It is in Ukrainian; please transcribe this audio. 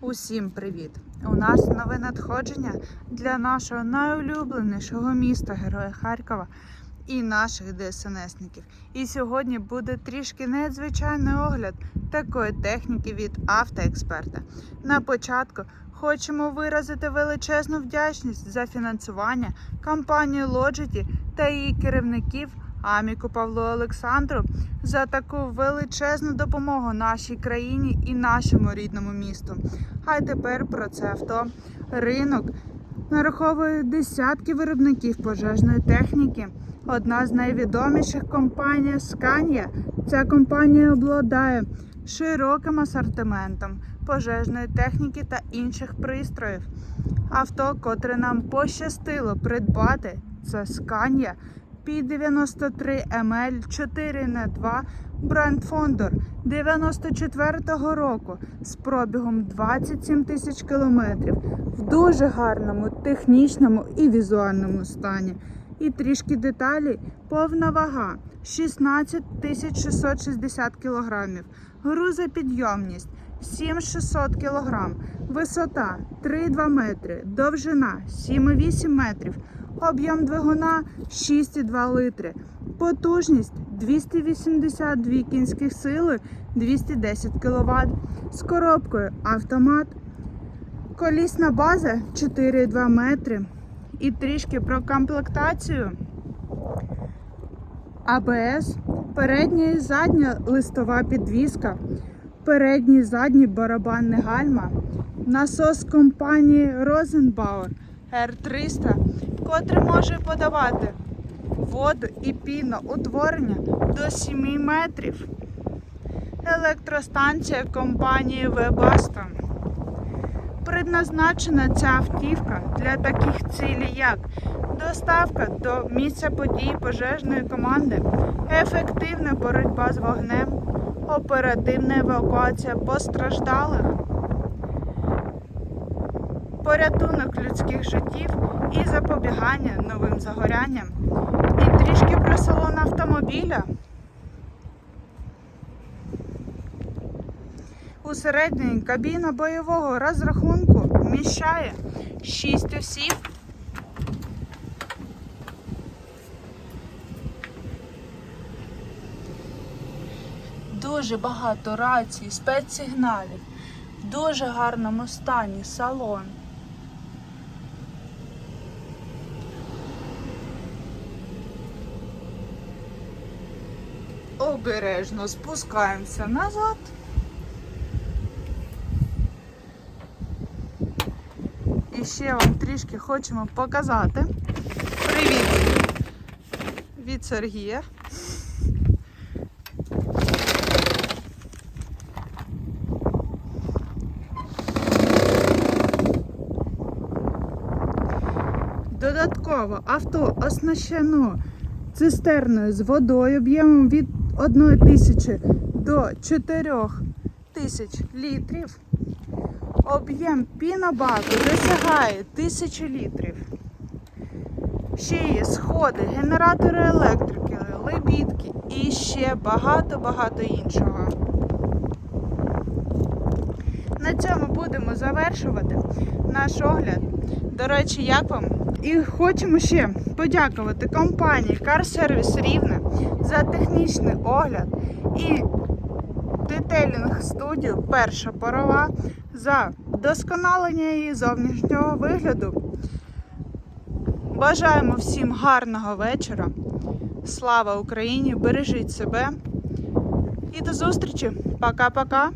Усім привіт! У нас нове надходження для нашого найулюбленішого міста, героя Харкова і наших ДСНСників. І сьогодні буде трішки незвичайний огляд такої техніки від автоексперта. На початку хочемо виразити величезну вдячність за фінансування компанії Logity та її керівників Аміку Павлу Олександру за таку величезну допомогу нашій країні і нашому рідному місту. А тепер про це авто. Ринок нараховує десятки виробників пожежної техніки. Одна з найвідоміших компаній Scania. Ця компанія обладає широким асортиментом пожежної техніки та інших пристроїв. Авто, котре нам пощастило придбати, це Scania P93 ML 4 х 2 бренд Фондор 94-го року з пробігом 27 тисяч кілометрів в дуже гарному технічному і візуальному стані. І трішки деталі, повна вага 16 660 кілограмів, грузопідйомність 7600 кілограм, висота 3,2 метри, довжина 7,8 метрів, об'єм двигуна 6,2 литри, потужність 282 кінських сили, 210 кВт, з коробкою автомат, колісна база 4,2 метри. І трішки про комплектацію. АБС, передня і задня листова підвіска, передній і задній барабанний гальма, насос компанії Rosenbauer R300, котрий може подавати воду і піноутворення до 7 метрів. Електростанція компанії Webasto. Предназначена ця автівка для таких цілей, як доставка до місця подій пожежної команди, ефективна боротьба з вогнем, оперативна евакуація постраждалих, порятунок людських життів і запобігання новим загорянням. І трішки про салон автомобіля. Усередині кабіна бойового розрахунку вміщає 6 осіб. Дуже багато рацій, спецсигналів, в дуже гарному стані салон. Обережно спускаємося назад. І ще вам трішки хочемо показати. Привіт від Сергія. Додатково авто оснащено цистерною з водою об'ємом від 1 тисячі до 4 тисяч літрів. Об'єм пінобаку досягає 1000 літрів. Ще є сходи, генератори електрики, лебідки і ще багато-багато іншого. На цьому будемо завершувати наш огляд. До речі, як вам? І хочемо ще подякувати компанії Car Service Рівне за технічний огляд і детейлінг студію Перша парова за вдосконалення її зовнішнього вигляду. Бажаємо всім гарного вечора. Слава Україні! Бережіть себе і до зустрічі! Пока-пока!